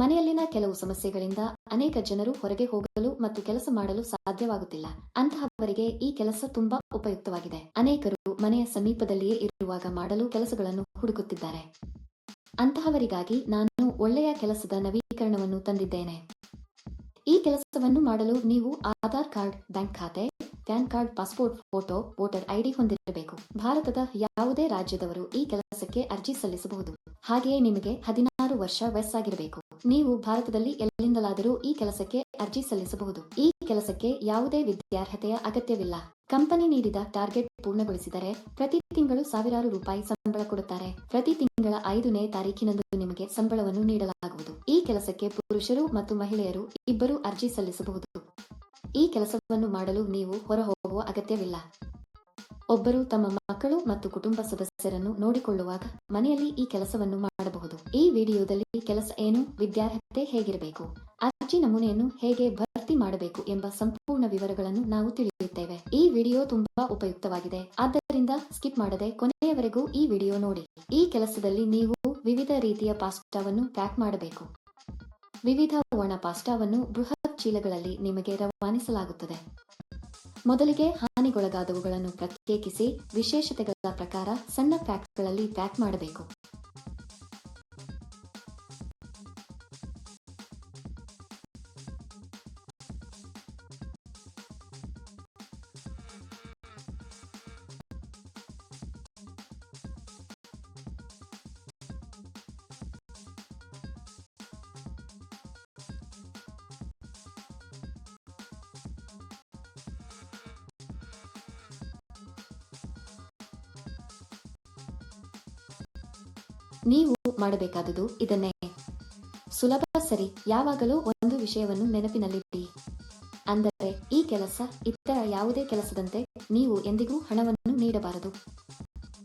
ಮನೆಯಲ್ಲಿನ ಕೆಲವು ಸಮಸ್ಯೆಗಳಿಂದ ಅನೇಕ ಜನರು ಹೊರಗೆ ಹೋಗಲು ಮತ್ತು ಕೆಲಸ ಮಾಡಲು ಸಾಧ್ಯವಾಗುತ್ತಿಲ್ಲ. ಅಂತಹವರಿಗೆ ಈ ಕೆಲಸ ತುಂಬಾ ಉಪಯುಕ್ತವಾಗಿದೆ. ಅನೇಕರು ಮನೆಯ ಸಮೀಪದಲ್ಲಿಯೇ ಇರುವಾಗ ಮಾಡಲು ಕೆಲಸಗಳನ್ನು ಹುಡುಕುತ್ತಿದ್ದಾರೆ. ಅಂತಹವರಿಗಾಗಿ ನಾನು ಒಳ್ಳೆಯ ಕೆಲಸದ ನವೀಕರಣವನ್ನು ತಂದಿದ್ದೇನೆ. ಈ ಕೆಲಸವನ್ನು ಮಾಡಲು ನೀವು ಆಧಾರ್ ಕಾರ್ಡ್, ಬ್ಯಾಂಕ್ ಖಾತೆ, PAN card, passport, photo, voter ID ಹೊಂದಿರಬೇಕು. ಭಾರತದ ಯಾವುದೇ ರಾಜ್ಯದವರು ಈ ಕೆಲಸಕ್ಕೆ ಅರ್ಜಿ ಸಲ್ಲಿಸಬಹುದು. ಹಾಗೆಯೇ ನಿಮಗೆ ಹದಿನಾರು ವರ್ಷ ವಯಸ್ಸಾಗಿರಬೇಕು. ನೀವು ಭಾರತದಲ್ಲಿ ಎಲ್ಲಿಂದಲಾದರೂ ಈ ಕೆಲಸಕ್ಕೆ ಅರ್ಜಿ ಸಲ್ಲಿಸಬಹುದು. ಈ ಕೆಲಸಕ್ಕೆ ಯಾವುದೇ ವಿದ್ಯಾರ್ಹತೆಯ ಅಗತ್ಯವಿಲ್ಲ. ಕಂಪನಿ ನೀಡಿದ ಟಾರ್ಗೆಟ್ ಪೂರ್ಣಗೊಳಿಸಿದರೆ ಪ್ರತಿ ತಿಂಗಳು ಸಾವಿರಾರು ರೂಪಾಯಿ ಸಂಬಳ ಕೊಡುತ್ತಾರೆ. ಪ್ರತಿ ತಿಂಗಳ ಐದನೇ ತಾರೀಕಿನಂದು ನಿಮಗೆ ಸಂಬಳವನ್ನು ನೀಡಲಾಗುವುದು. ಈ ಕೆಲಸಕ್ಕೆ ಪುರುಷರು ಮತ್ತು ಮಹಿಳೆಯರು ಇಬ್ಬರು ಅರ್ಜಿ ಸಲ್ಲಿಸಬಹುದು. ಈ ಕೆಲಸವನ್ನು ಮಾಡಲು ನೀವು ಹೊರಹೋಗುವ ಅಗತ್ಯವಿಲ್ಲ. ಒಬ್ಬರು ತಮ್ಮ ಮಕ್ಕಳು ಮತ್ತು ಕುಟುಂಬ ಸದಸ್ಯರನ್ನು ನೋಡಿಕೊಳ್ಳುವಾಗ ಮನೆಯಲ್ಲಿ ಈ ಕೆಲಸವನ್ನು ಈ ವಿಡಿಯೋದಲ್ಲಿ ಕೆಲಸ ಏನು, ವಿದ್ಯಾರ್ಹತೆ ಹೇಗಿರಬೇಕು, ಅರ್ಜಿ ನಮೂನೆಯನ್ನು ಹೇಗೆ ಭರ್ತಿ ಮಾಡಬೇಕು ಎಂಬ ಸಂಪೂರ್ಣ ವಿವರಗಳನ್ನು ನಾವು ತಿಳಿಯುತ್ತೇವೆ. ಈ ವಿಡಿಯೋ ತುಂಬಾ ಉಪಯುಕ್ತವಾಗಿದೆ. ಆದ್ದರಿಂದ ಸ್ಕಿಪ್ ಮಾಡದೆ ಕೊನೆಯವರೆಗೂ ಈ ವಿಡಿಯೋ ನೋಡಿ. ಈ ಕೆಲಸದಲ್ಲಿ ನೀವು ವಿವಿಧ ರೀತಿಯ ಪಾಸ್ಟಾವನ್ನು ಪ್ಯಾಕ್ ಮಾಡಬೇಕು. ವಿವಿಧ ಒಣ ಪಾಸ್ಟಾವನ್ನು ಬೃಹತ್ ಚೀಲಗಳಲ್ಲಿ ನಿಮಗೆ ರವಾನಿಸಲಾಗುತ್ತದೆ. ಮೊದಲಿಗೆ ಹಾನಿಗೊಳಗಾದವುಗಳನ್ನು ಪ್ರತ್ಯೇಕಿಸಿ, ವಿಶೇಷತೆಗಳ ಪ್ರಕಾರ ಸಣ್ಣ ಪ್ಯಾಕ್ಗಳಲ್ಲಿ ಪ್ಯಾಕ್ ಮಾಡಬೇಕು. ನೀವು ಮಾಡಬೇಕಾದುದು ಇದನ್ನೇ. ಸುಲಭ ಸರಿ, ಯಾವಾಗಲೂ ಒಂದು ವಿಷಯವನ್ನು ನೆನಪಿನಲ್ಲಿಡಿ. ಅಂದರೆ, ಈ ಕೆಲಸ ಇತರ ಯಾವುದೇ ಕೆಲಸದಂತೆ ನೀವು ಎಂದಿಗೂ ಹಣವನ್ನು ನೀಡಬಾರದು.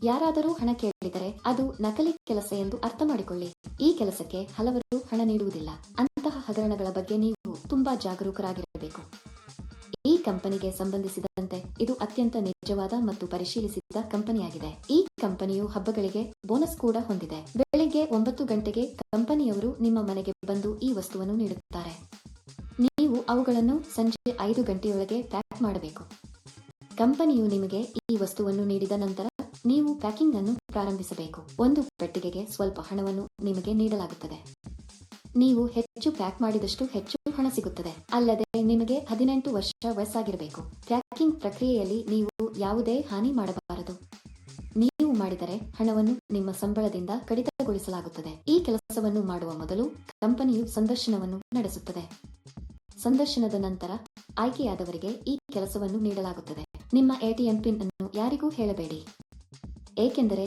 ಯಾರಾದರೂ ಹಣ ಕೇಳಿದರೆ ಅದು ನಕಲಿ ಕೆಲಸ ಎಂದು ಅರ್ಥ ಮಾಡಿಕೊಳ್ಳಿ. ಈ ಕೆಲಸಕ್ಕೆ ಹಲವರು ಹಣ ನೀಡುವುದಿಲ್ಲ. ಅಂತಹ ಹಗರಣಗಳ ಬಗ್ಗೆ ನೀವು ತುಂಬಾ ಜಾಗರೂಕರಾಗಿರಬೇಕು. ಈ ಕಂಪನಿಗೆ ಸಂಬಂಧಿಸಿದಂತೆ ಇದು ಅತ್ಯಂತ ನಿಜವಾದ ಮತ್ತು ಪರಿಶೀಲಿಸಿದ ಕಂಪನಿಯಾಗಿದೆ. ಈ ಕಂಪನಿಯು ಹಬ್ಬಗಳಿಗೆ ಬೋನಸ್ ಕೂಡ ಹೊಂದಿದೆ. ಬೆಳಿಗ್ಗೆ ಒಂಬತ್ತು ಗಂಟೆಗೆ ಕಂಪನಿಯವರು ನಿಮ್ಮ ಮನೆಗೆ ಬಂದು ಈ ವಸ್ತುವನ್ನು ನೀಡುತ್ತಾರೆ. ನೀವು ಅವುಗಳನ್ನು ಸಂಜೆ ಐದು ಗಂಟೆಯೊಳಗೆ ಪ್ಯಾಕ್ ಮಾಡಬೇಕು. ಕಂಪನಿಯು ನಿಮಗೆ ಈ ವಸ್ತುವನ್ನು ನೀಡಿದ ನಂತರ ನೀವು ಪ್ಯಾಕಿಂಗ್ ಅನ್ನು ಪ್ರಾರಂಭಿಸಬೇಕು. ಒಂದು ಪೆಟ್ಟಿಗೆಗೆ ಸ್ವಲ್ಪ ಹಣವನ್ನು ನಿಮಗೆ ನೀಡಲಾಗುತ್ತದೆ. ನೀವು ಹೆಚ್ಚು ಪ್ಯಾಕ್ ಮಾಡಿದಷ್ಟು ಹೆಚ್ಚು ಹಣ ಸಿಗುತ್ತದೆ. ಅಲ್ಲದೆ ನಿಮಗೆ ಹದಿನೆಂಟು ವರ್ಷ ವಯಸ್ಸಾಗಿರಬೇಕು. ಪ್ಯಾಕಿಂಗ್ ಪ್ರಕ್ರಿಯೆಯಲ್ಲಿ ನೀವು ಯಾವುದೇ ಹಾನಿ ಮಾಡಬಾರದು. ನೀವು ಮಾಡಿದರೆ ಹಣವನ್ನು ನಿಮ್ಮ ಸಂಬಳದಿಂದ ಕಡಿತಗೊಳಿಸಲಾಗುತ್ತದೆ. ಈ ಕೆಲಸವನ್ನು ಮಾಡುವ ಮೊದಲು ಕಂಪನಿಯು ಸಂದರ್ಶನವನ್ನು ನಡೆಸುತ್ತದೆ. ಸಂದರ್ಶನದ ನಂತರ ಆಯ್ಕೆಯಾದವರಿಗೆ ಈ ಕೆಲಸವನ್ನು ನೀಡಲಾಗುತ್ತದೆ. ನಿಮ್ಮ ಎಟಿಎಂ ಪಿನ್ ಅನ್ನು ಯಾರಿಗೂ ಹೇಳಬೇಡಿ. ಏಕೆಂದರೆ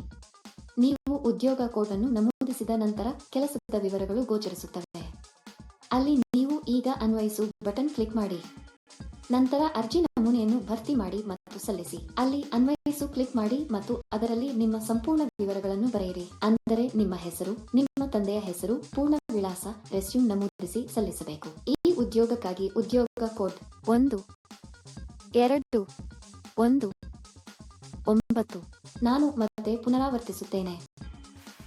ನೀವು ಉದ್ಯೋಗ ಕೋಡ್ ಅನ್ನು ನಮೂದಿಸಿದ ನಂತರ ಕೆಲಸದ ವಿವರಗಳು ಗೋಚರಿಸುತ್ತವೆ. ಅಲ್ಲಿ ನೀವು ಈಗ ಅನ್ವಯಿಸು ಬಟನ್ ಕ್ಲಿಕ್ ಮಾಡಿ. ನಂತರ ಅರ್ಜಿ ನಮೂನೆಯನ್ನು ಭರ್ತಿ ಮಾಡಿ ಮತ್ತು ಸಲ್ಲಿಸಿ. ಅಲ್ಲಿ ಅನ್ವಯಿಸು ಕ್ಲಿಕ್ ಮಾಡಿ ಮತ್ತು ಅದರಲ್ಲಿ ನಿಮ್ಮ ಸಂಪೂರ್ಣ ವಿವರಗಳನ್ನು ಬರೆಯಿರಿ. ಅಂದರೆ ನಿಮ್ಮ ಹೆಸರು, ನಿಮ್ಮ ತಂದೆಯ ಹೆಸರು, ಪೂರ್ಣ ವಿಳಾಸ, ರೆಸ್ಯೂಮ್ ನಮೂದಿಸಿ ಸಲ್ಲಿಸಬೇಕು. ಈ ಉದ್ಯೋಗಕ್ಕಾಗಿ ಉದ್ಯೋಗ ಕೋಡ್ ಒಂದು, ಎರಡು, ಒಂದು ಒಂಬತ್ತು. ನಾನು ಮತ್ತೆ ಪುನರಾವರ್ತಿಸುತ್ತೇನೆ.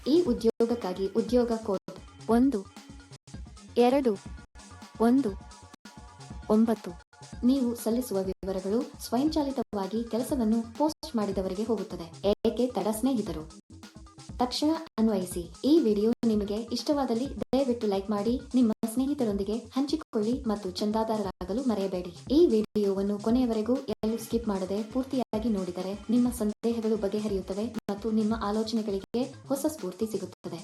ಈ ಉದ್ಯೋಗಕ್ಕಾಗಿ ಉದ್ಯೋಗ ಕೋಡ್ ಒಂದು, ಎರಡು, ಒಂದು, ಒಂಬತ್ತು. ನೀವು ಸಲ್ಲಿಸುವ ವಿವರಗಳು ಸ್ವಯಂಚಾಲಿತವಾಗಿ ಕೆಲಸವನ್ನು ಪೋಸ್ಟ್ ಮಾಡಿದವರಿಗೆ ಹೋಗುತ್ತದೆ. ಏಕೆ ತಡ ಸ್ನೇಹಿತರು? ತಕ್ಷಣ ಅನ್ವಯಿಸಿ. ಈ ವಿಡಿಯೋ ನಿಮಗೆ ಇಷ್ಟವಾದಲ್ಲಿ ದಯವಿಟ್ಟು ಲೈಕ್ ಮಾಡಿ, ನಿಮ್ಮ ಸ್ನೇಹಿತರೊಂದಿಗೆ ಹಂಚಿಕೊಳ್ಳಿ ಮತ್ತು ಚಂದಾದಾರರಾಗಲು ಮರೆಯಬೇಡಿ. ಈ ವಿಡಿಯೋವನ್ನು ಕೊನೆಯವರೆಗೂ ಎಲ್ಲೂ ಸ್ಕಿಪ್ ಮಾಡದೆ ಪೂರ್ತಿಯಾಗಿ ನೋಡಿದರೆ ನಿಮ್ಮ ಸಂದೇಹಗಳು ಬಗೆಹರಿಯುತ್ತವೆ ಮತ್ತು ನಿಮ್ಮ ಆಲೋಚನೆಗಳಿಗೆ ಹೊಸ ಸ್ಫೂರ್ತಿ ಸಿಗುತ್ತದೆ.